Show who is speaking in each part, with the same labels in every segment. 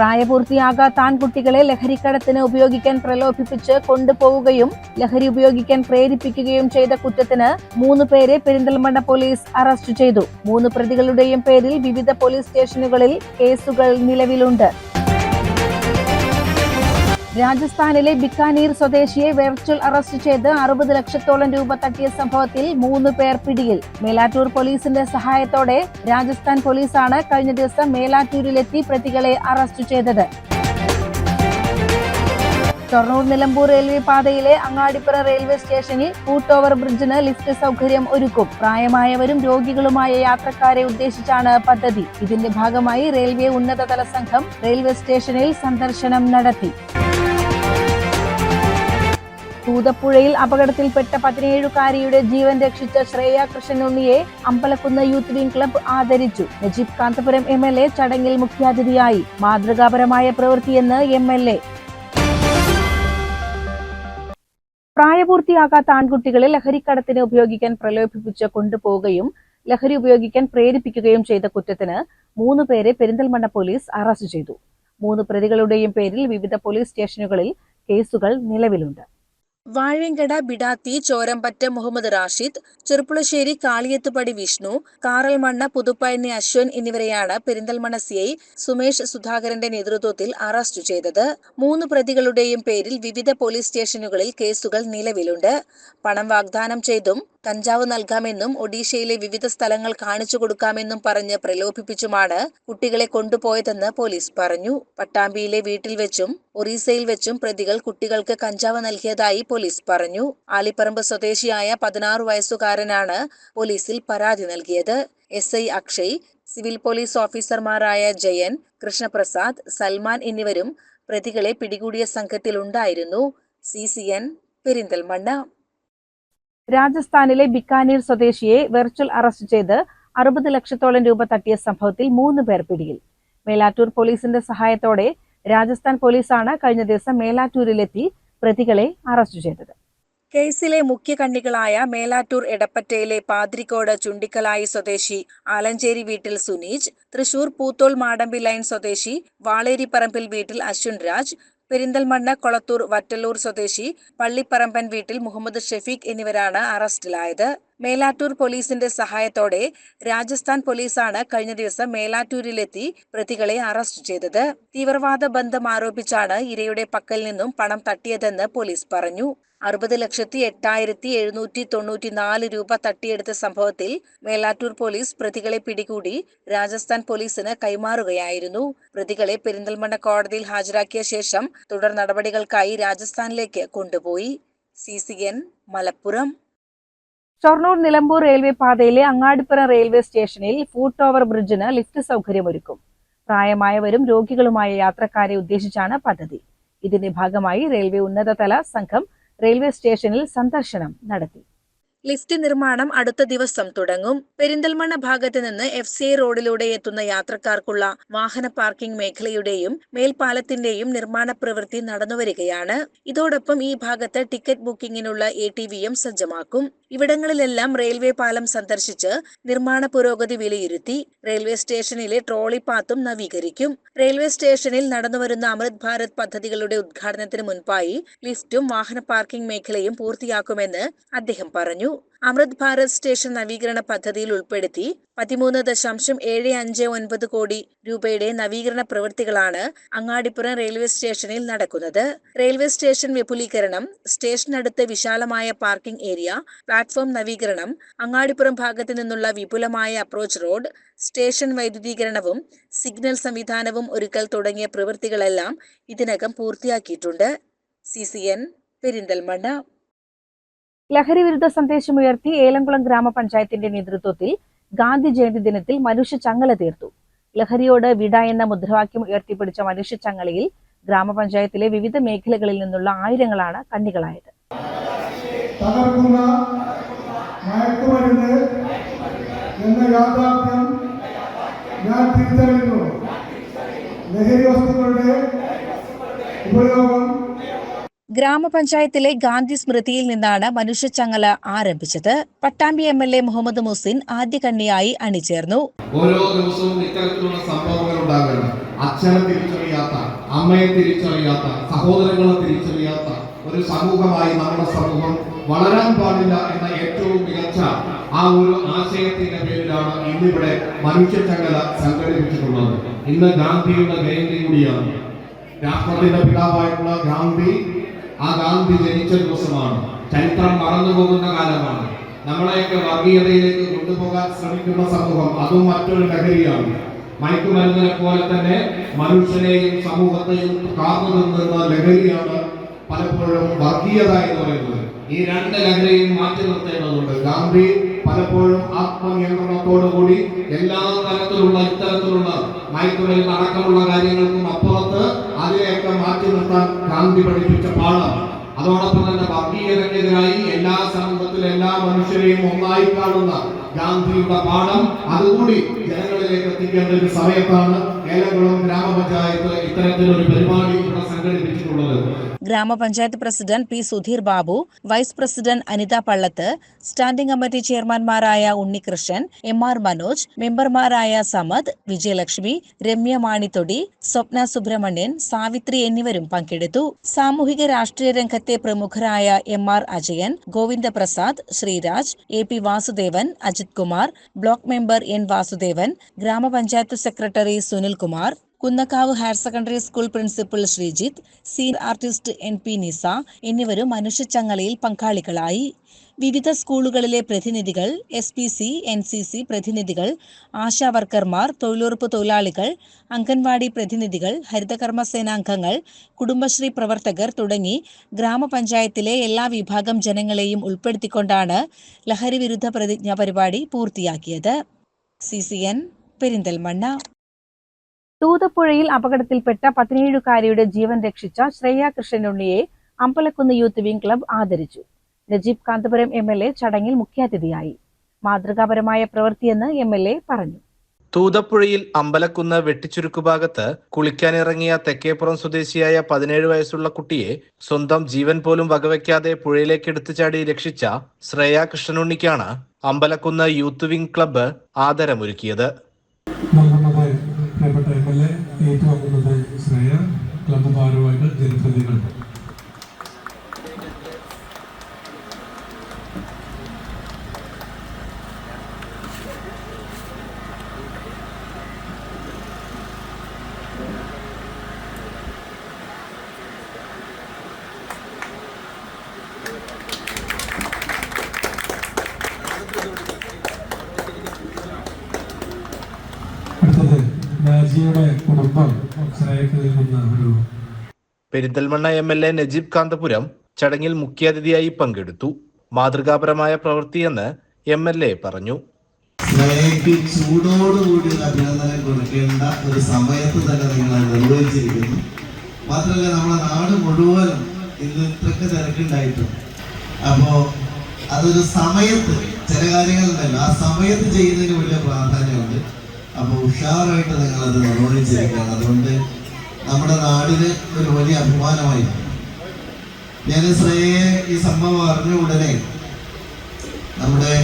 Speaker 1: പ്രായപൂർത്തിയാകാത്ത ആൺകുട്ടികളെ ലഹരിക്കടത്തിന് ഉപയോഗിക്കാൻ പ്രലോഭിപ്പിച്ച് കൊണ്ടുപോവുകയും ലഹരി ഉപയോഗിക്കാൻ പ്രേരിപ്പിക്കുകയും ചെയ്ത കുറ്റത്തിന് മൂന്ന് പേരെ പെരിന്തൽമണ്ണ പോലീസ് അറസ്റ്റ് ചെയ്തു. മൂന്ന് പ്രതികളുടെയും പേരിൽ വിവിധ പോലീസ് സ്റ്റേഷനുകളിൽ കേസുകൾ നിലവിലുണ്ട്. രാജസ്ഥാനിലെ ബിക്കാനീർ സ്വദേശിയെ വെർച്വൽ അറസ്റ്റ് ചെയ്ത് അറുപത് ലക്ഷത്തോളം രൂപ തട്ടിയ സംഭവത്തിൽ മൂന്ന് പേർ പിടിയിൽ. മേലാറ്റൂർ പോലീസിന്റെ സഹായത്തോടെ രാജസ്ഥാൻ പോലീസാണ് കഴിഞ്ഞ ദിവസം മേലാറ്റൂരിലെത്തി പ്രതികളെ അറസ്റ്റ് ചെയ്തത്. ഷൊർണൂർ നിലമ്പൂർ റെയിൽവേ പാതയിലെ അങ്ങാടിപ്പുറ റെയിൽവേ സ്റ്റേഷനിൽ ഫൂട്ട് ഓവർ ബ്രിഡ്ജിന് ലിഫ്റ്റ് സൗകര്യം ഒരുക്കും. പ്രായമായവരും രോഗികളുമായ യാത്രക്കാരെ ഉദ്ദേശിച്ചാണ് പദ്ധതി. ഇതിന്റെ ഭാഗമായി റെയിൽവേ ഉന്നതതല സംഘം റെയിൽവേ സ്റ്റേഷനിൽ സന്ദർശനം നടത്തി. തൂതപ്പുഴയിൽ അപകടത്തിൽപ്പെട്ട പതിനേഴുകാരിയുടെ ജീവൻ രക്ഷിച്ച ശ്രേയ കൃഷ്ണനുണ്ണിയെ അമ്പലക്കുന്ന് യൂത്ത് വിംഗ് ക്ലബ്ബ് ആദരിച്ചു. Najeeb Kanthapuram M L A ചടങ്ങിൽ മുഖ്യാതിഥിയായി. മാതൃകാപരമായ പ്രവൃത്തിയെന്ന് എം എൽ എ. പ്രായപൂർത്തിയാകാത്ത ആൺകുട്ടികളെ ലഹരിക്കടത്തിന് ഉപയോഗിക്കാൻ പ്രലോഭിപ്പിച്ച് കൊണ്ടുപോവുകയും ലഹരി ഉപയോഗിക്കാൻ പ്രേരിപ്പിക്കുകയും ചെയ്ത കുറ്റത്തിന് മൂന്ന് പേരെ പെരിന്തൽമണ്ണ പോലീസ് അറസ്റ്റ് ചെയ്തു. മൂന്ന് പ്രതികളുടെയും പേരിൽ വിവിധ പോലീസ് സ്റ്റേഷനുകളിൽ കേസുകൾ നിലവിലുണ്ട്.
Speaker 2: വാഴയങ്കട ബിഡാത്തി ചോരമ്പറ്റ മുഹമ്മദ് റാഷിദ് ചെറുപ്പുളശ്ശേരി കാളിയത്തുപടി വിഷ്ണു കാറൽമണ്ണ പുതുപ്പയണ്ണി അശ്വൻ എന്നിവരെയാണ് പെരിന്തൽമണ്ണ സിഐ സുമേഷ് സുധാകരന്റെ നേതൃത്വത്തിൽ അറസ്റ്റ് ചെയ്തത്. മൂന്ന് പ്രതികളുടെയും പേരിൽ വിവിധ പോലീസ് സ്റ്റേഷനുകളിൽ കേസുകൾ നിലവിലുണ്ട്. പണം വാഗ്ദാനം ചെയ്തും കഞ്ചാവ് നൽകാമെന്നും ഒഡീഷയിലെ വിവിധ സ്ഥലങ്ങൾ കാണിച്ചു കൊടുക്കാമെന്നും പറഞ്ഞ് പ്രലോഭിപ്പിച്ചുമാണ് കുട്ടികളെ കൊണ്ടുപോയതെന്ന് പോലീസ് പറഞ്ഞു. പട്ടാമ്പിയിലെ വീട്ടിൽ വെച്ചും ഒറീസയിൽ വെച്ചും പ്രതികൾ കുട്ടികൾക്ക് കഞ്ചാവ് നൽകിയതായി പോലീസ് പറഞ്ഞു. ആലിപ്പറമ്പ് സ്വദേശിയായ പതിനാറ് വയസ്സുകാരനാണ് പോലീസിൽ പരാതി നൽകിയത്. S I Akshay civil police ഓഫീസർമാരായ ജയൻ കൃഷ്ണപ്രസാദ് സൽമാൻ എന്നിവരും പ്രതികളെ പിടികൂടിയ സംഘത്തിലുണ്ടായിരുന്നു. C C N Perinthalmanna.
Speaker 1: രാജസ്ഥാനിലെ ബിക്കാനീർ സ്വദേശിയെ വെർച്വൽ അറസ്റ്റ് ചെയ്ത് അറുപത് ലക്ഷത്തോളം രൂപ തട്ടിയ സംഭവത്തിൽ മൂന്ന് പേർ പിടിയിൽ. മേലാറ്റൂർ പോലീസിന്റെ സഹായത്തോടെ രാജസ്ഥാൻ പോലീസാണ് കഴിഞ്ഞ ദിവസം മേലാറ്റൂരിലെത്തി പ്രതികളെ അറസ്റ്റ് ചെയ്തത്.
Speaker 2: കേസിലെ മുഖ്യ കണ്ണികളായ മേലാറ്റൂർ എടപ്പറ്റയിലെ പാതിരിക്കോട് ചുണ്ടിക്കലായി സ്വദേശി ആലഞ്ചേരി വീട്ടിൽ സുനീജ് തൃശൂർ പൂത്തോൾ മാടമ്പി ലൈൻ സ്വദേശി വാളേരിപ്പറമ്പിൽ വീട്ടിൽ അശ്വിൻ രാജ് പെരിന്തൽമണ്ണ കൊളത്തൂർ വറ്റലൂർ സ്വദേശി പള്ളിപ്പറമ്പൻ വീട്ടിൽ മുഹമ്മദ് ഷെഫീഖ് എന്നിവരാണ് അറസ്റ്റിലായത്. മേലാറ്റൂർ പോലീസിന്റെ സഹായത്തോടെ രാജസ്ഥാൻ പോലീസാണ് കഴിഞ്ഞ ദിവസം മേലാറ്റൂരിലെത്തി പ്രതികളെ അറസ്റ്റ് ചെയ്തത്. തീവ്രവാദ ബന്ധം ആരോപിച്ചാണ് ഇരയുടെ പക്കൽ നിന്നും പണം തട്ടിയതെന്ന് പോലീസ് പറഞ്ഞു. അറുപത് ലക്ഷത്തി എട്ടായിരത്തി എഴുന്നൂറ്റി തൊണ്ണൂറ്റി നാല് രൂപ തട്ടിയെടുത്ത സംഭവത്തിൽ മേലാറ്റൂർ പോലീസ് പ്രതികളെ പിടികൂടി രാജസ്ഥാൻ പോലീസിന് കൈമാറുകയായിരുന്നു. പ്രതികളെ പെരിന്തൽമണ്ണ കോടതിയിൽ ഹാജരാക്കിയ ശേഷം തുടർ നടപടികൾക്കായി രാജസ്ഥാനിലേക്ക് കൊണ്ടുപോയി. C C N Malappuram.
Speaker 1: Shoranur Nilambur railway പാതയിലെ അങ്ങാടിപ്പുറം റെയിൽവേ സ്റ്റേഷനിൽ ഫൂട്ട് ഓവർ ബ്രിഡ്ജിന് ലിഫ്റ്റ് സൗകര്യമൊരുക്കും. പ്രായമായവരും രോഗികളുമായ യാത്രക്കാരെ ഉദ്ദേശിച്ചാണ് പദ്ധതി. ഇതിന്റെ ഭാഗമായി റെയിൽവേ ഉന്നതതല സംഘം റെയിൽവേ സ്റ്റേഷനിൽ സന്ദർശനം നടത്തി.
Speaker 2: ലിഫ്റ്റ് നിർമ്മാണം അടുത്ത ദിവസം തുടങ്ങും. പെരിന്തൽമണ്ണ ഭാഗത്ത് നിന്ന് എഫ് സി റോഡിലൂടെ എത്തുന്ന യാത്രക്കാർക്കുള്ള വാഹന പാർക്കിംഗ് മേഖലയുടെയും മേൽപ്പാലത്തിന്റെയും നിർമ്മാണ പ്രവൃത്തി നടന്നുവരികയാണ്. ഇതോടൊപ്പം ഈ ഭാഗത്ത് ടിക്കറ്റ് ബുക്കിംഗിനുള്ള എ ടി വിയും സജ്ജമാക്കും. ഇവിടങ്ങളിലെല്ലാം റെയിൽവേ പാലം സന്ദർശിച്ച് നിർമ്മാണ പുരോഗതി വിലയിരുത്തി റെയിൽവേ സ്റ്റേഷനിലെ ട്രോളി പാത്തും നവീകരിക്കും. റെയിൽവേ സ്റ്റേഷനിൽ നടന്നുവരുന്ന അമൃത് ഭാരത് പദ്ധതികളുടെ ഉദ്ഘാടനത്തിന് മുൻപായി ലിഫ്റ്റും വാഹന പാർക്കിംഗ് മേഖലയും പൂർത്തിയാക്കുമെന്ന് അദ്ദേഹം പറഞ്ഞു. അമൃത് ഭാരത് സ്റ്റേഷൻ നവീകരണ പദ്ധതിയിൽ ഉൾപ്പെടുത്തി പതിമൂന്ന് ദശാംശം ഏഴ് അഞ്ച് ഒൻപത് കോടി രൂപയുടെ നവീകരണ പ്രവൃത്തികളാണ് അങ്ങാടിപ്പുറം റെയിൽവേ സ്റ്റേഷനിൽ നടക്കുന്നത്. റെയിൽവേ സ്റ്റേഷൻ വിപുലീകരണം സ്റ്റേഷനടുത്ത് വിശാലമായ പാർക്കിംഗ് ഏരിയ പ്ലാറ്റ്ഫോം നവീകരണം അങ്ങാടിപ്പുറം ഭാഗത്തു നിന്നുള്ള വിപുലമായ അപ്രോച്ച് റോഡ് സ്റ്റേഷൻ വൈദ്യുതീകരണവും സിഗ്നൽ സംവിധാനവും ഒരുക്കൽ തുടങ്ങിയ പ്രവൃത്തികളെല്ലാം ഇതിനകം പൂർത്തിയാക്കിയിട്ടുണ്ട്. C C N Perinthalmanna.
Speaker 1: ലഹരി വിരുദ്ധ സന്ദേശം ഉയർത്തി ഏലംകുളം ഗ്രാമപഞ്ചായത്തിന്റെ നേതൃത്വത്തിൽ ഗാന്ധി ജയന്തി ദിനത്തിൽ മനുഷ്യ ചങ്ങല തീർത്തു. ലഹരിയോട് വിട എന്ന മുദ്രാവാക്യം ഉയർത്തിപ്പിടിച്ച മനുഷ്യ ചങ്ങലയിൽ ഗ്രാമപഞ്ചായത്തിലെ വിവിധ മേഖലകളിൽ നിന്നുള്ള ആയിരങ്ങളാണ് കണ്ണികളായത്.
Speaker 3: എന്ന യാഥാർത്ഥ്യം ഞാൻ തിരിച്ചറിയുന്നു. ലഹരി വസ്തുക്കളുടെ
Speaker 2: ഗ്രാമപഞ്ചായത്തിലെ ഗാന്ധി സ്മൃതിയിൽ നിന്നാണ് മനുഷ്യച്ചങ്ങല ആരംഭിച്ചത്. Pattambi M L A Muhammad Muhsin ആദ്യകണ്ണിയായി അണിചേർന്നു.
Speaker 4: ഓരോ ദിവസവും ഇത്തരത്തിലുള്ള സംഭവങ്ങൾ ഉണ്ടാകണം. അച്ഛനെ തിരിച്ചറിയാത്ത അമ്മയെ തിരിച്ചറിയാത്ത സഹോദരങ്ങളെ തിരിച്ചറിയാത്ത ഒരു സമൂഹമായി നമ്മുടെ സമൂഹം വളരാൻ പാടില്ല എന്ന ഏറ്റവും മികച്ച ആ ഒരു ആശയത്തിന്റെ പേരിലാണ് ഇന്നിവിടെ മനുഷ്യച്ചങ്ങല സംഘടിപ്പിച്ചിട്ടുള്ളത്. ഇന്ന് ഗാന്ധിയുടെ ജയന്തി കൂടിയാണ് രാഷ്ട്രത്തിന്റെ പിതാവായിട്ടുള്ള ഗാന്ധി ആ ഗാന്ധി ജനിച്ച ദിവസമാണ്. ചരിത്രം മറന്നുപോകുന്ന കാലമാണ്. നമ്മളെയൊക്കെ വർഗീയതയിലേക്ക് കൊണ്ടുപോകാൻ ശ്രമിക്കുന്ന സമൂഹം അതും മറ്റൊരു ലഹരിയാണ്. മയക്കുമരുന്നിനെ പോലെ തന്നെ മനുഷ്യനെയും സമൂഹത്തെയും കാർന്നു നിന്നിരുന്ന ലഹരിയാണ് പലപ്പോഴും വർഗീയത എന്ന് പറയുന്നത്. ഈ രണ്ട് ലഹരിയും മാറ്റി നിർത്തേണ്ടതുണ്ട്. ഗാന്ധി പലപ്പോഴും ആത്മനിയന്ത്രണത്തോടുകൂടി എല്ലാ തരത്തിലുള്ള ഇത്തരത്തിലുള്ള മയക്കുമരുന്ന് അടക്കമുള്ള കാര്യങ്ങൾക്കും അപ്പുറത്ത് അതിനെയൊക്കെ മാറ്റി നിർത്താൻ ഗാന്ധി പഠിപ്പിച്ച പാഠം. അതോടൊപ്പം തന്നെ വർഗീയതയ്ക്കെതിരായി എല്ലാ സമൂഹത്തിലും എല്ലാ മനുഷ്യരെയും ഒന്നായി കാണുന്ന ഗാന്ധിയുടെ പാഠം. അതുകൂടി ജനങ്ങളിലേക്ക് എത്തിക്കേണ്ട ഒരു സമയത്താണ് ഗ്രാമപഞ്ചായത്ത് പരിപാടി സംഘടിപ്പിച്ചിട്ടുള്ളത്.
Speaker 2: ഗ്രാമപഞ്ചായത്ത് president P Sudheer Babu vice president Anitha Pallath standing committee ചെയർമാൻമാരായ Unnikrishnan M R Manoj മെമ്പർമാരായ സമദ് വിജയലക്ഷ്മി രമ്യ മാണിത്തൊടി സ്വപ്ന സുബ്രഹ്മണ്യൻ സാവിത്രി എന്നിവരും പങ്കെടുത്തു. സാമൂഹിക രാഷ്ട്രീയ രംഗത്തെ പ്രമുഖരായ M R Ajayan Govindaprasad Sreeraj A P Vasudevan Ajith Kumar block member N Vasudevan ഗ്രാമപഞ്ചായത്ത് secretary Sunilkumar Kunnakkavu higher secondary school principal Sreejith senior artist N P Nisa എന്നിവരും മനുഷ്യച്ചങ്ങലയിൽ പങ്കാളികളായി. വിവിധ സ്കൂളുകളിലെ പ്രതിനിധികൾ S P C N C C പ്രതിനിധികൾ ആശാവർക്കർമാർ തൊഴിലുറപ്പ് തൊഴിലാളികൾ അംഗൻവാടി പ്രതിനിധികൾ ഹരിതകർമ്മ സേനാംഗങ്ങൾ കുടുംബശ്രീ പ്രവർത്തകർ തുടങ്ങി ഗ്രാമപഞ്ചായത്തിലെ എല്ലാ വിഭാഗം ജനങ്ങളെയും ഉൾപ്പെടുത്തിക്കൊണ്ടാണ് ലഹരി വിരുദ്ധ പ്രതിജ്ഞാ പരിപാടി പൂർത്തിയാക്കിയത്. C C N Perinthalmanna.
Speaker 1: തൂതപ്പുഴയിൽ അപകടത്തിൽപ്പെട്ട പതിനേഴുകാരിയുടെ ജീവൻ രക്ഷിച്ച ശ്രേയ കൃഷ്ണനുണ്ണിയെ അമ്പലക്കുന്ന് യൂത്ത് വിംഗ് ക്ലബ് ആദരിച്ചു. Najeeb Kanthapuram M L A ചടങ്ങിൽ മുഖ്യാതിഥിയായി. മാതൃകാപരമായ പ്രവൃത്തിയെന്ന് എം എൽ എ പറഞ്ഞു.
Speaker 5: തൂതപ്പുഴയിൽ അമ്പലക്കുന്ന് വെട്ടിച്ചുരുക്കു ഭാഗത്ത് കുളിക്കാനിറങ്ങിയ തെക്കേപ്പുറം സ്വദേശിയായ പതിനേഴ് വയസ്സുള്ള കുട്ടിയെ സ്വന്തം ജീവൻ പോലും വകവയ്ക്കാതെ പുഴയിലേക്ക് എടുത്തു ചാടി രക്ഷിച്ച ശ്രേയ കൃഷ്ണനുണ്ണിക്കാണ് അമ്പലക്കുന്ന് യൂത്ത് വിംഗ് ക്ലബ്ബ് ആദരമൊരുക്കിയത്
Speaker 3: നൽകുന്നത് പ്രിയപ്പെട്ട എം എൽ എ ഏറ്റുവാങ്ങുന്നത് ശ്രേയ ക്ലബ്ബ് ഭാരവാഹികൾ ജനപ്രതിനിധികൾ അടുത്തത് രാജിയുടെ കുടുംബം നൽകുന്ന ഒരു
Speaker 5: Perinthalmanna M L A Najeeb Kanthapuram ചടങ്ങിൽ മുഖ്യാതിഥിയായി പങ്കെടുത്തു. മാതൃകാപരമായ പ്രവൃത്തിയെന്ന് എം എൽ എ പറഞ്ഞു.
Speaker 6: ശ്രേയക്ക് ചൂടോടുകൂടി അഭിനന്ദനം കൊടുക്കേണ്ട ഒരു സമയത്ത് തന്നെ നിങ്ങൾ നിർവഹിച്ചിരിക്കുന്നു മാത്രമല്ല നമ്മുടെ നാട് മുഴുവനും ഇന്ന് ഇത്രയ്ക്ക് തിരക്കുണ്ടായിട്ടുണ്ട്. അപ്പോ അതൊരു സമയത്ത് ചില കാര്യങ്ങളുണ്ടല്ലോ. ആ സമയത്ത് ചെയ്യുന്നതിന് വലിയ പ്രാധാന്യമുണ്ട്. അപ്പോൾ ഉഷാറായിട്ട് നിങ്ങൾ അത് നിർവഹിച്ചിരിക്കുകയാണ് അതുകൊണ്ട് നമ്മുടെ നാടിന് ഒരു വലിയ അഭിമാനമായി. ഞാൻ ശ്രേയെ ഈ സംഭവം അറിഞ്ഞ ഉടനെ നമ്മുടെ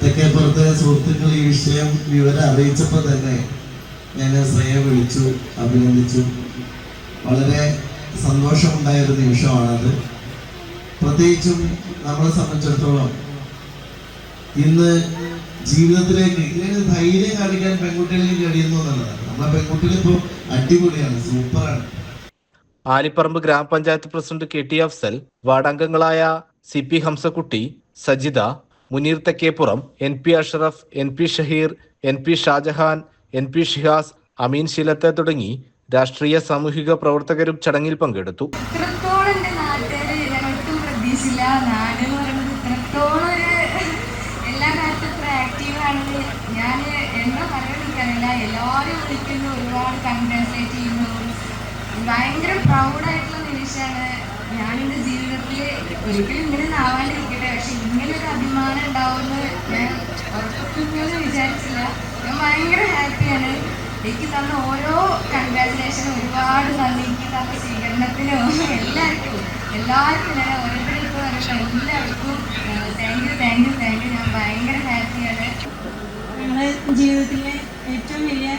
Speaker 6: തെക്കേപ്പുറത്തെ സുഹൃത്തുക്കൾ ഈ വിഷയം വിവരം അറിയിച്ചപ്പോൾ തന്നെ ഞാൻ ശ്രേയെ വിളിച്ചു അഭിനന്ദിച്ചു. വളരെ സന്തോഷമുണ്ടായ ഒരു നിമിഷമാണത്. പ്രത്യേകിച്ചും നമ്മളെ സംബന്ധിച്ചിടത്തോളം ഇന്ന് ജീവിതത്തിലേക്ക് ഇല്ലെങ്കിൽ ധൈര്യം കാണിക്കാൻ പെൺകുട്ടികളിൽ കഴിയുന്നു എന്നുള്ളതാണ്. നമ്മളെ പെൺകുട്ടികൾ ഇപ്പോൾ അടിപൊളിയാണ് സൂപ്പറാണ്.
Speaker 5: ആലിപ്പറമ്പ് ഗ്രാമപഞ്ചായത്ത് president K T Afsal വാർഡംഗങ്ങളായ C P Hamsakutty Sajitha Muneer Thekkeppuram N P Asharaf N P Shaheer N P Shajahan N P Shihas Ameen ശീലത്തെ തുടങ്ങി രാഷ്ട്രീയ സാമൂഹിക പ്രവർത്തകരും ചടങ്ങിൽ പങ്കെടുത്തു
Speaker 7: ഇത്രത്തോളം എന്റെ നാട്ടുകാർ ഞങ്ങൾക്കും പ്രതീക്ഷിച്ചില്ല നാട് എന്ന് പറയുന്നത് ഇത്രത്തോളം ഒരു എല്ലാ കാലത്തും ഇത്ര ആക്റ്റീവ് ആണെന്ന് ഞാൻ എന്താ പറയാൻ എനിക്കറിയില്ല എല്ലാവരും വിളിക്കുന്നു ഒരുപാട് കൺഗ്രാറ്റുലേറ്റ് ചെയ്യുന്നു ഭയങ്കര പ്രൗഡായിട്ടുള്ള നിമിഷമാണ് ഞാൻ എന്റെ ജീവിതത്തിൽ ഒരിക്കലും ഇങ്ങനെ ആവാണ്ടിരിക്കട്ടെ പക്ഷെ ഇങ്ങനൊരു അഭിമാനം ഉണ്ടാവുമെന്ന് ഞാൻ ഉറപ്പിക്കുമെന്ന് വിചാരിച്ചില്ല. ഞാൻ ഭയങ്കര ഹാപ്പിയാണ്. എനിക്ക് തന്ന ഓരോ കൺഗ്രാറ്റുലേഷനും ഒരുപാട് നന്ദി. എനിക്ക് തന്ന സ്വീകരണത്തിനും എല്ലാവർക്കും എല്ലാവർക്കും ഞാൻ ഓരോരുത്തർക്കും പറയട്ടെ എല്ലാവർക്കും thank you thank you thank you ഞാൻ ഭയങ്കര ഹാപ്പിയാണ്.
Speaker 8: ഞങ്ങളുടെ ജീവിതത്തിലെ ഏറ്റവും വലിയ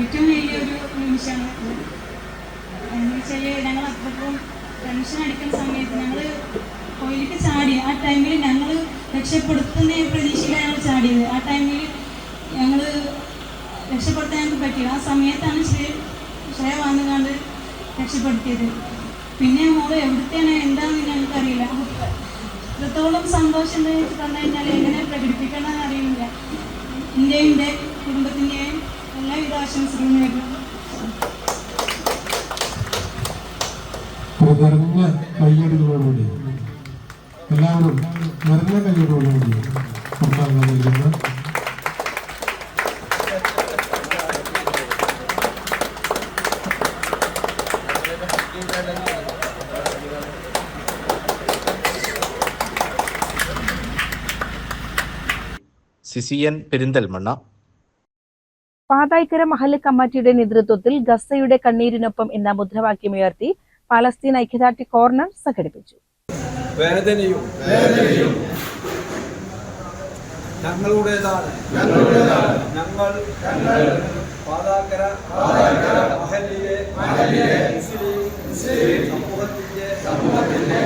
Speaker 8: ഏറ്റവും വലിയൊരു നിമിഷമാണ്. എന്ന് വെച്ചാൽ ഞങ്ങൾ ടെൻഷൻ അടിക്കുന്ന സമയത്ത് ഞങ്ങൾ കോയിലേക്ക് ചാടി. ആ ടൈമിൽ ഞങ്ങൾ രക്ഷപ്പെടുത്തുന്ന പ്രതീക്ഷയിലാണ് ഞങ്ങൾ ചാടിയത്. ആ ടൈമിൽ ഞങ്ങൾ രക്ഷപ്പെടുത്താൻ ഞങ്ങൾക്ക് ആ സമയത്താണ് ശ്രേയ ശ്രേയ വന്നുകൊണ്ട് രക്ഷപ്പെടുത്തിയത്. പിന്നെ മോൾ എവിടുത്തെയാണ്? എന്താണെന്ന് ഞങ്ങൾക്കറിയില്ല. ഇത്രത്തോളം സന്തോഷം തന്നു കഴിഞ്ഞാൽ എങ്ങനെ പ്രകടിപ്പിക്കണമെന്ന് അറിയില്ല. എന്റെയും എന്റെ കുടുംബത്തിന്റെയും എല്ലാവിധ ആശംസകളും നേരുന്നു.
Speaker 3: നിറഞ്ഞ കയ്യടികളോടുകൂടി എല്ലാവരും നിറഞ്ഞ കയ്യടികളോടുകൂടി നൽകുന്ന.
Speaker 5: സിസിയൻ പെരിന്തൽമണ്ണ.
Speaker 1: പാതായ്ക്കര മഹല്ല് കമ്മിറ്റിയുടെ നേതൃത്വത്തിൽ ഗസയുടെ കണ്ണീരിനൊപ്പം എന്ന മുദ്രാവാക്യമുയർത്തി പാലസ്തീൻ ഐക്യദാർഢ്യ കോർണർ സംഘടിപ്പിച്ചു.
Speaker 9: വേദനയും ഞങ്ങളുടേതാണ്. ഞങ്ങൾ പാതാക്കര മഹലിലെ മുസ്ലിം സമൂഹത്തിന്റെ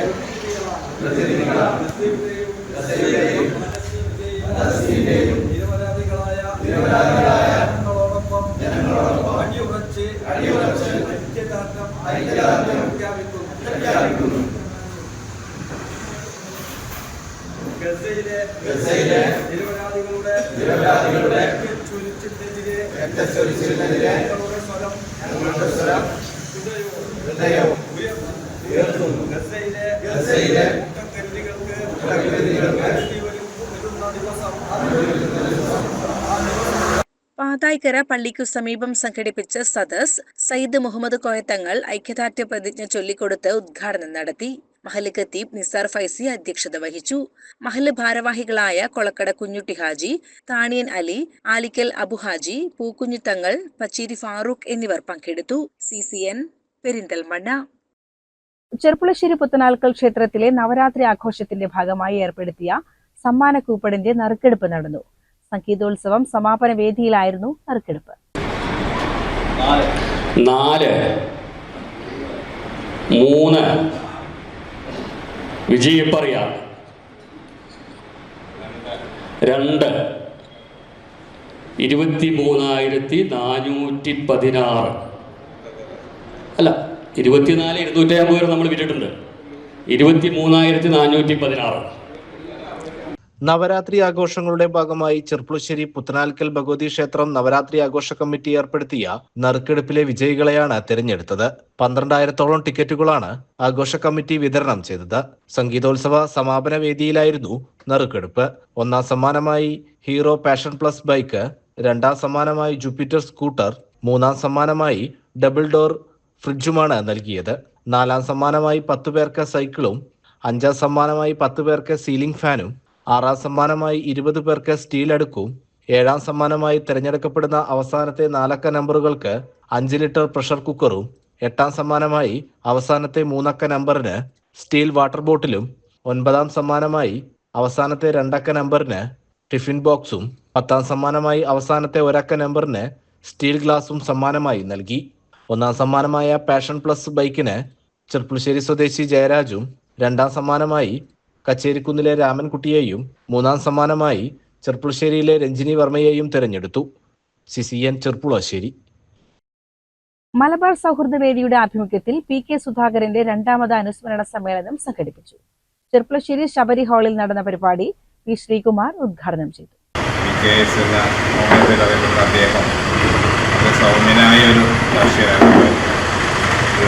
Speaker 9: പ്രതിനിധികളാണ്. ഫലസ്തീന്റെയും നിരപരാധികളായ ജനങ്ങളോടൊപ്പം അടിയുറച്ച് ഐക്യദാർഢ്യം പ്രഖ്യാപിക്കുന്നു ഗസയിലെ നിരപരാധികളുടെ നിരപരാധികളുടെ രക്തച്ചൊരിച്ചിലിനെതിരെ ഞങ്ങളുടെ സ്വരം ഞങ്ങളുടെ സ്വരം ഹൃദയവും ഉയർത്തുന്നു ഗസയിലെ ഗസയിലെ കുറ്റക്കരുതികൾക്ക് കുറ്റക്കരുതികൾക്ക് വരുന്ന ദിവസം
Speaker 2: പാതായ്ക്കര പള്ളിക്കു സമീപം സംഘടിപ്പിച്ച സദസ് സയ്യിദ് മുഹമ്മദ് കോയത്തങ്ങൾ ഐക്യദാർഢ്യ പ്രതിജ്ഞ ചൊല്ലിക്കൊടുത്ത് ഉദ്ഘാടനം നടത്തി. മഹൽ ഖത്തീബ് നിസാർ ഫൈസി അധ്യക്ഷത വഹിച്ചു. മഹൽ ഭാരവാഹികളായ കൊളക്കട കുഞ്ഞുട്ടി ഹാജി താണിയൻ അലി ആലിക്കൽ അബുഹാജി പൂക്കുഞ്ഞുത്തങ്ങൾ പച്ചേരി ഫാറൂഖ് എന്നിവർ പങ്കെടുത്തു. C C N Perinthalmanna.
Speaker 1: Cherpulassery Puthanalkkal ക്ഷേത്രത്തിലെ നവരാത്രി ആഘോഷത്തിന്റെ ഭാഗമായി ഏർപ്പെടുത്തിയ സമ്മാന കൂപ്പണിന്റെ നറുക്കെടുപ്പ് നടന്നു. സംഗീതോത്സവം സമാപന വേദിയിലായിരുന്നു നറുക്കെടുപ്പ്.
Speaker 10: നാല് മൂന്ന് വിജയപ്പറിയ രണ്ട് ഇരുപത്തി മൂന്നായിരത്തി നാനൂറ്റി പതിനാറ് അല്ല ഇരുപത്തിനാല് ഇരുന്നൂറ്റി അമ്പത് നമ്മൾ വിട്ടിട്ടുണ്ട്. ഇരുപത്തി മൂന്നായിരത്തി നാനൂറ്റി പതിനാറ്
Speaker 5: നവരാത്രി ആഘോഷങ്ങളുടെ ഭാഗമായി ചെർപ്പുളശ്ശേരി പുത്തനാൽക്കൽ ഭഗവതി ക്ഷേത്രം നവരാത്രി ആഘോഷ കമ്മിറ്റി ഏർപ്പെടുത്തിയ നറുക്കെടുപ്പിലെ വിജയികളെയാണ് തിരഞ്ഞെടുത്തത്. പന്ത്രണ്ടായിരത്തോളം ടിക്കറ്റുകളാണ് ആഘോഷ കമ്മിറ്റി വിതരണം ചെയ്തത്. സംഗീതോത്സവ സമാപന വേദിയിലായിരുന്നു നറുക്കെടുപ്പ്. ഒന്നാം സമ്മാനമായി ഹീറോ പാഷൻ പ്ലസ് ബൈക്ക് രണ്ടാം സമ്മാനമായി ജൂപ്പിറ്റർ സ്കൂട്ടർ മൂന്നാം സമ്മാനമായി ഡബിൾ ഡോർ ഫ്രിഡ്ജുമാണ് നൽകിയത്. നാലാം സമ്മാനമായി പത്തു പേർക്ക് സൈക്കിളും അഞ്ചാം സമ്മാനമായി പത്ത് പേർക്ക് സീലിംഗ് ഫാനും ആറാം സമ്മാനമായി ഇരുപത് പേർക്ക് സ്റ്റീൽ അടുക്കും. ഏഴാം സമ്മാനമായി തിരഞ്ഞെടുക്കപ്പെടുന്ന അവസാനത്തെ നാലക്ക നമ്പറുകൾക്ക് അഞ്ച് ലിറ്റർ പ്രഷർ കുക്കറും എട്ടാം സമ്മാനമായി അവസാനത്തെ മൂന്നക്ക നമ്പറിന് സ്റ്റീൽ വാട്ടർ ബോട്ടിലും ഒൻപതാം സമ്മാനമായി അവസാനത്തെ രണ്ടക്ക നമ്പറിന് ടിഫിൻ ബോക്സും പത്താം സമ്മാനമായി അവസാനത്തെ ഒരക്ക നമ്പറിന് സ്റ്റീൽ ഗ്ലാസും സമ്മാനമായി നൽകി. ഒന്നാം സമ്മാനമായ പാഷൻ പ്ലസ് ബൈക്കിന് ചെർപ്പുളശ്ശേരി സ്വദേശി ജയരാജും രണ്ടാം സമ്മാനമായി കച്ചേരിക്കുന്നിലെ രാമൻകുട്ടിയെയും മൂന്നാം സമ്മാനമായി ചെർപ്പുളശ്ശേരിയിലെ രഞ്ജിനി വർമ്മയെയും തെരഞ്ഞെടുത്തു. C N Cherpulassery.
Speaker 1: മലബാർ സൗഹൃദ വേദിയുടെ ആഭിമുഖ്യത്തിൽ പി കെ സുധാകരന്റെ രണ്ടാമത് അനുസ്മരണ സമ്മേളനം സംഘടിപ്പിച്ചു. ചെർപ്പുളശ്ശേരി ശബരി ഹാളിൽ നടന്ന പരിപാടി പി ശ്രീകുമാർ ഉദ്ഘാടനം ചെയ്തു.
Speaker 11: സൗമ്യനായ ഒരു രാഷ്ട്രീയ നേതാവ്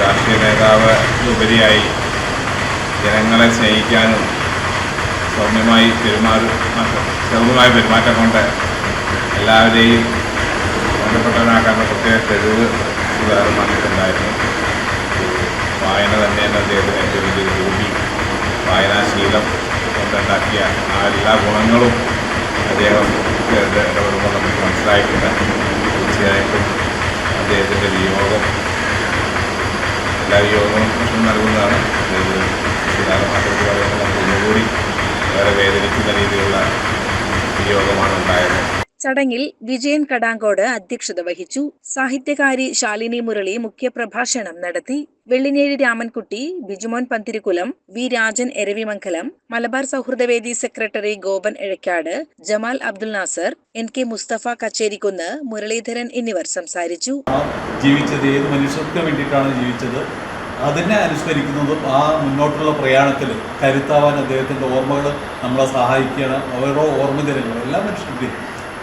Speaker 11: രാഷ്ട്രീയ നേതാവ് ഉപരിയായി ജനങ്ങളെ സ്നേഹിക്കാനും സൗമ്യമായി പെരുമാറും സൗമ്യമായ പെരുമാറ്റം കൊണ്ട് എല്ലാവരെയും ബന്ധപ്പെട്ടവനാക്കാനുള്ള പ്രത്യേക കഴിവ് സുധാകരൻ വന്നിട്ടുണ്ടായിരുന്നു. വായന തന്നെയാണ് അദ്ദേഹത്തിന് ഏറ്റവും വലിയൊരു ഹോബി. വായനാശീലം കൊണ്ടുണ്ടാക്കിയ ആ എല്ലാ ഗുണങ്ങളും അദ്ദേഹം ഇടപെടുമ്പോൾ നമുക്ക് മനസ്സിലായിട്ടുണ്ട്. തീർച്ചയായിട്ടും അദ്ദേഹത്തിന്റെ വിയോഗം എല്ലാ വിയോഗങ്ങളും നൽകുന്നതാണ്. ഇത് സുധാകരമായിട്ട് പറയുമ്പോൾ നമുക്ക് ഒന്നുകൂടി വേറെ വേദനിക്കുന്ന രീതിയിലുള്ള വിയോഗമാണ് ഉണ്ടായത്.
Speaker 2: ചടങ്ങിൽ വിജയൻ കടാങ്കോട് അധ്യക്ഷത വഹിച്ചു. സാഹിത്യകാരി ശാലിനി മുരളി മുഖ്യപ്രഭാഷണം നടത്തി. Vellinezhi Ramankutty Bijumon Panthirikkulam V Rajan Eravimangalam Malabar സൗഹൃദവേദി secretary Gopan Ezhakkad Jamal Abdul Nasar N K Musthafa Kacherikkunnu Muralidharan എന്നിവർ സംസാരിച്ചു.
Speaker 12: ജീവിച്ചത് ഏത് മനുഷ്യർക്ക് വേണ്ടിയിട്ടാണ് ജീവിച്ചത്? അതിനെ അനുസ്മരിക്കുന്നതും ആ മുന്നോട്ടുള്ള പ്രയാണത്തിൽ കരുത്താവാൻ അദ്ദേഹത്തിന്റെ ഓർമ്മകൾ നമ്മളെ സഹായിക്കുകയാണ്. അവരുടെ ഓർമ്മ ദിനങ്ങൾ എല്ലാ മനുഷ്യരുടെയും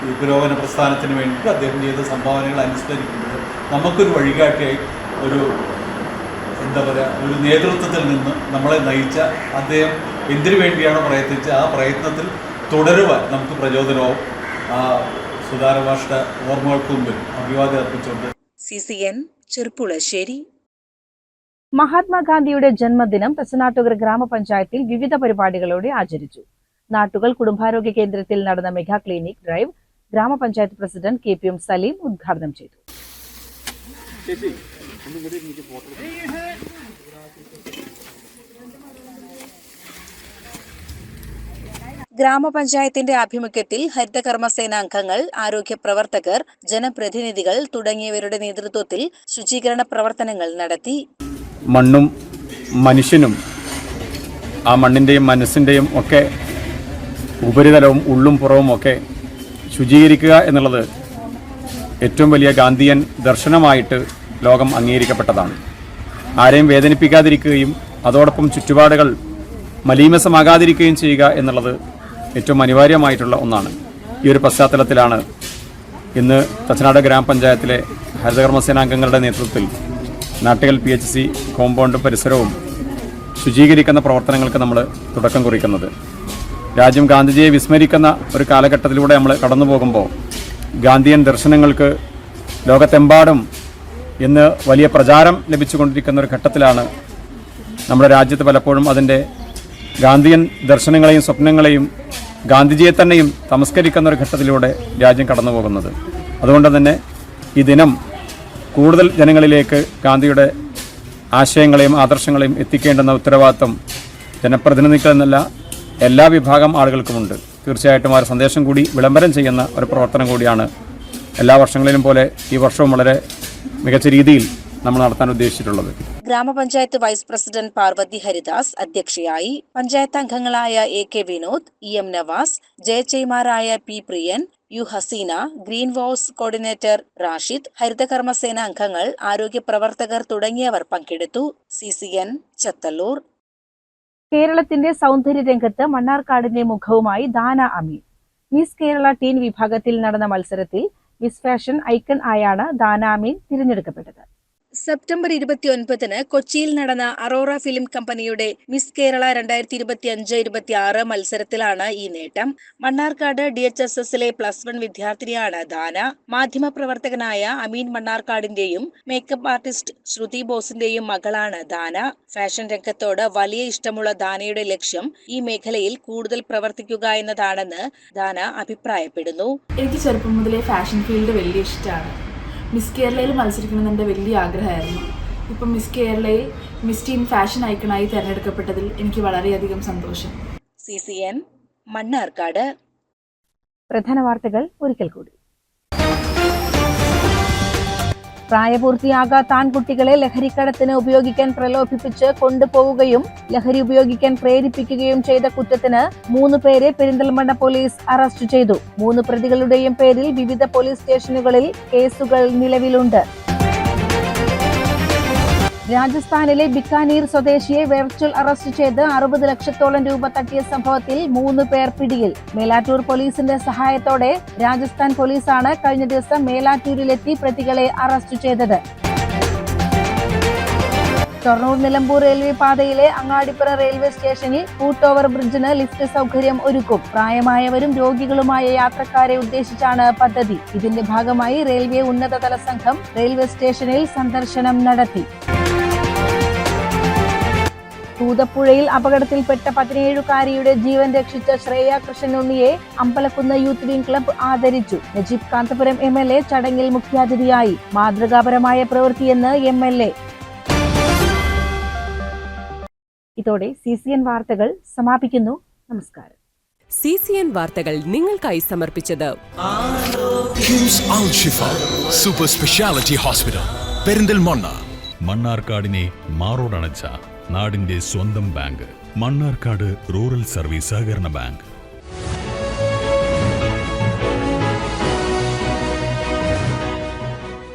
Speaker 12: ഈ പുരോഗമന പ്രസ്ഥാനത്തിന് വേണ്ടിയിട്ട് അദ്ദേഹം ചെയ്ത സംഭാവനകൾ അനുസ്മരിക്കുന്നത് നമുക്കൊരു വഴികാട്ടിയായി ഒരു എന്താ പറയുക ഒരു നേതൃത്വത്തിൽ നിന്ന് നമ്മളെ നയിച്ച അദ്ദേഹം എന്തിനു വേണ്ടിയാണ് പ്രയത്നിച്ച ആ പ്രയത്നത്തിൽ തുടരുവാൻ നമുക്ക് പ്രചോദനവും ആ സുധാരഭാഷയുടെ ഓർമ്മകൾക്ക് മുമ്പിൽ അഭിവാദ്യം അർപ്പിച്ചുകൊണ്ട്
Speaker 2: സി സി എൻ ചെറുപ്പുളശ്ശേരി
Speaker 1: മഹാത്മാഗാന്ധിയുടെ ജന്മദിനം പെസനാട്ടുകർ ഗ്രാമപഞ്ചായത്തിൽ വിവിധ പരിപാടികളോടെ ആചരിച്ചു. നാട്ടുകൾ കുടുംബാരോഗ്യ കേന്ദ്രത്തിൽ നടന്ന മെഗാ ക്ലിനിക് ഡ്രൈവ് ഗ്രാമപഞ്ചായത്ത് president K P M Saleem ഉദ്ഘാടനം ചെയ്തു.
Speaker 2: ഗ്രാമപഞ്ചായത്തിന്റെ ആഭിമുഖ്യത്തിൽ ഹരിതകർമ്മസേന അംഗങ്ങൾ ആരോഗ്യ പ്രവർത്തകർ ജനപ്രതിനിധികൾ തുടങ്ങിയവരുടെ നേതൃത്വത്തിൽ ശുചീകരണ പ്രവർത്തനങ്ങൾ നടത്തി.
Speaker 13: മണ്ണും മനുഷ്യനും ആ മണ്ണിന്റെയും മനസ്സിന്റെയും ഒക്കെ ഉപരിതലവും ഉള്ളും പുറവും ഒക്കെ ശുചീകരിക്കുക എന്നുള്ളത് ഏറ്റവും വലിയ ഗാന്ധിയൻ ദർശനമായിട്ട് ലോകം അംഗീകരിക്കപ്പെട്ടതാണ്. ആരെയും വേദനിപ്പിക്കാതിരിക്കുകയും അതോടൊപ്പം ചുറ്റുപാടുകൾ മലീമസമാകാതിരിക്കുകയും ചെയ്യുക എന്നുള്ളത് ഏറ്റവും അനിവാര്യമായിട്ടുള്ള ഒന്നാണ്. ഈ ഒരു പശ്ചാത്തലത്തിലാണ് ഇന്ന് തച്ചനാട് ഗ്രാമപഞ്ചായത്തിലെ ഹരിതകർമ്മസേനാംഗങ്ങളുടെ നേതൃത്വത്തിൽ Nattukal P H C compound പരിസരവും ശുചീകരിക്കുന്ന പ്രവർത്തനങ്ങൾക്ക് നമ്മൾ തുടക്കം കുറിക്കുന്നത്. രാജ്യം ഗാന്ധിജിയെ വിസ്മരിക്കുന്ന ഒരു കാലഘട്ടത്തിലൂടെ നമ്മൾ കടന്നു പോകുമ്പോൾ ഗാന്ധിയൻ ദർശനങ്ങൾക്ക് ലോകത്തെമ്പാടും ഇന്ന് വലിയ പ്രചാരം ലഭിച്ചുകൊണ്ടിരിക്കുന്ന ഒരു ഘട്ടത്തിലാണ് നമ്മുടെ രാജ്യത്ത് പലപ്പോഴും അതിന്റെ ഗാന്ധിയൻ ദർശനങ്ങളെയും സ്വപ്നങ്ങളെയും ഗാന്ധിജിയെ തന്നെയും തമസ്കരിക്കുന്ന ഒരു ഘട്ടത്തിലൂടെ രാജ്യം കടന്നു പോകുന്നത്. അതുകൊണ്ട് തന്നെ ഈ ദിനം കൂടുതൽ ജനങ്ങളിലേക്ക് ഗാന്ധിയുടെ ആശയങ്ങളെയും ആദർശങ്ങളെയും എത്തിക്കേണ്ടുന്ന ഉത്തരവാദിത്വം ജനപ്രതിനിധികൾ എന്നല്ല എല്ലാ വിഭാഗം ആളുകൾക്കുമുണ്ട്. തീർച്ചയായിട്ടും ആ സന്ദേശം കൂടി വിളംബരം ചെയ്യുന്ന ഒരു പ്രവർത്തനം കൂടിയാണ് എല്ലാ വർഷങ്ങളിലും പോലെ ഈ വർഷവും വളരെ മികച്ച രീതിയിൽ നമ്മൾ നടത്താൻ ഉദ്ദേശിച്ചിട്ടുള്ളത്.
Speaker 2: ഗ്രാമപഞ്ചായത്ത് വൈസ് പ്രസിഡന്റ് പാർവതി ഹരിദാസ് അധ്യക്ഷയായി പഞ്ചായത്ത് അംഗങ്ങളായ A K Vinod E M Navas ജയചെയ്മാരായ P Priyan U Haseena green was coordinator Rashid ഹരിതകർമ്മസേന അംഗങ്ങൾ ആരോഗ്യ പ്രവർത്തകർ തുടങ്ങിയവർ പങ്കെടുത്തു. C C N Chathallur.
Speaker 1: കേരളത്തിന്റെ സൗന്ദര്യ രംഗത്ത് മണ്ണാർക്കാടിന്റെ മുഖവുമായി ദാന അമീൻ. മിസ് കേരള ടീൻ വിഭാഗത്തിൽ നടന്ന മത്സരത്തിൽ മിസ് ഫാഷൻ ഐക്കൺ ആയാണ് ദാന അമീൻ തിരഞ്ഞെടുക്കപ്പെട്ടത്.
Speaker 2: സെപ്റ്റംബർ ഇരുപത്തിയൊൻപതിന് കൊച്ചിയിൽ നടന്ന അറോറ ഫിലിം കമ്പനിയുടെ മിസ് കേരള രണ്ടായിരത്തി ഇരുപത്തി അഞ്ച് ഇരുപത്തി ആറ് മത്സരത്തിലാണ് ഈ നേട്ടം. മണ്ണാർക്കാട് ഡി എച്ച് എസ് എസിലെ പ്ലസ് വൺ വിദ്യാർത്ഥിനിയാണ് ദാന. മാധ്യമപ്രവർത്തകനായ അമീൻ മണ്ണാർക്കാടിന്റെയും മേക്കപ്പ് ആർട്ടിസ്റ്റ് ശ്രുതി ബോസിന്റെയും മകളാണ് ദാന. ഫാഷൻ രംഗത്തോട് വലിയ ഇഷ്ടമുള്ള ദാനയുടെ ലക്ഷ്യം ഈ മേഖലയിൽ കൂടുതൽ പ്രവർത്തിക്കുക എന്നതാണെന്ന് ദാന അഭിപ്രായപ്പെടുന്നു.
Speaker 14: എനിക്ക് ചെറുപ്പം മുതലേ ഫാഷൻ ഫീൽഡ് വലിയ ഇഷ്ടമാണ്. മിസ് കേരളയിൽ മത്സരിക്കണമെന്ന് എന്റെ വലിയ ആഗ്രഹമായിരുന്നു. ഇപ്പം മിസ് കേരളയിൽ മിസ് ടീം ഫാഷൻ ഐക്കണായി തിരഞ്ഞെടുക്കപ്പെട്ടതിൽ എനിക്ക് വളരെയധികം സന്തോഷം.
Speaker 2: C C N Mannarkkad.
Speaker 1: പ്രധാന വാർത്തകൾ ഒരിക്കൽ കൂടി. പ്രായപൂർത്തിയാകാത്ത ആൺകുട്ടികളെ ലഹരിക്കടത്തിന് ഉപയോഗിക്കാൻ പ്രലോഭിപ്പിച്ച് കൊണ്ടുപോവുകയും ലഹരി ഉപയോഗിക്കാൻ പ്രേരിപ്പിക്കുകയും ചെയ്ത കുറ്റത്തിന് മൂന്ന് പേരെ പെരിന്തൽമണ്ണ പോലീസ് അറസ്റ്റ് ചെയ്തു. മൂന്ന് പ്രതികളുടെയും പേരിൽ വിവിധ പോലീസ് സ്റ്റേഷനുകളിൽ കേസുകൾ നിലവിലുണ്ട്. രാജസ്ഥാനിലെ ബിക്കാനീർ സ്വദേശിയെ വെർച്വൽ അറസ്റ്റ് ചെയ്ത് അറുപത് ലക്ഷത്തോളം രൂപ തട്ടിയ സംഭവത്തിൽ മൂന്ന് പേർ പിടിയിൽ. മേലാറ്റൂർ പോലീസിന്റെ സഹായത്തോടെ രാജസ്ഥാൻ പോലീസാണ് കഴിഞ്ഞ ദിവസം മേലാറ്റൂരിലെത്തി പ്രതികളെ അറസ്റ്റ് ചെയ്തത്. ഷൊർണൂർ നിലമ്പൂർ റെയിൽവേ പാതയിലെ അങ്ങാടിപ്പുറ റെയിൽവേ സ്റ്റേഷനിൽ ഫൂട്ട് ഓവർ ബ്രിഡ്ജിന് ലിഫ്റ്റ് സൗകര്യം ഒരുക്കും. പ്രായമായവരും രോഗികളുമായ യാത്രക്കാരെ ഉദ്ദേശിച്ചാണ് പദ്ധതി. ഇതിന്റെ ഭാഗമായി റെയിൽവേ ഉന്നതതല സംഘം റെയിൽവേ സ്റ്റേഷനിൽ സന്ദർശനം നടത്തി. തൂതപ്പുഴയിൽ അപകടത്തിൽപ്പെട്ട പതിനേഴുകാരിയുടെ ജീവൻ രക്ഷിച്ച ശ്രേയ കൃഷ്ണനുണ്ണിയെ അമ്പലക്കുന്ന് യൂത്ത് വിംഗ് ക്ലബ്ബ് ആദരിച്ചു. Najeeb Kanthapuram M L A ചടങ്ങിൽ മുഖ്യാതിഥിയായി. മാതൃകാപരമായ പ്രവൃത്തിയെന്ന് എം എൽ എ. ഇതോടെ സി സി എൻ വാർത്തകൾ സമാപിക്കുന്നു. നമസ്കാരം.
Speaker 15: സി സി എൻ വാർത്തകൾ നിങ്ങൾക്കായി സമർപ്പിച്ചത്
Speaker 16: സൂപ്പർ സ്പെഷ്യാലിറ്റി ഹോസ്പിറ്റൽ പെരിന്തൽമണ്ണ
Speaker 12: മണ്ണാർക്കാടിനെ മാറോടണച്ച നാടിന്റെ സ്വന്തം ബാങ്ക് മണ്ണാർക്കാട് റൂറൽ സർവീസ് സഹകരണ ബാങ്ക്.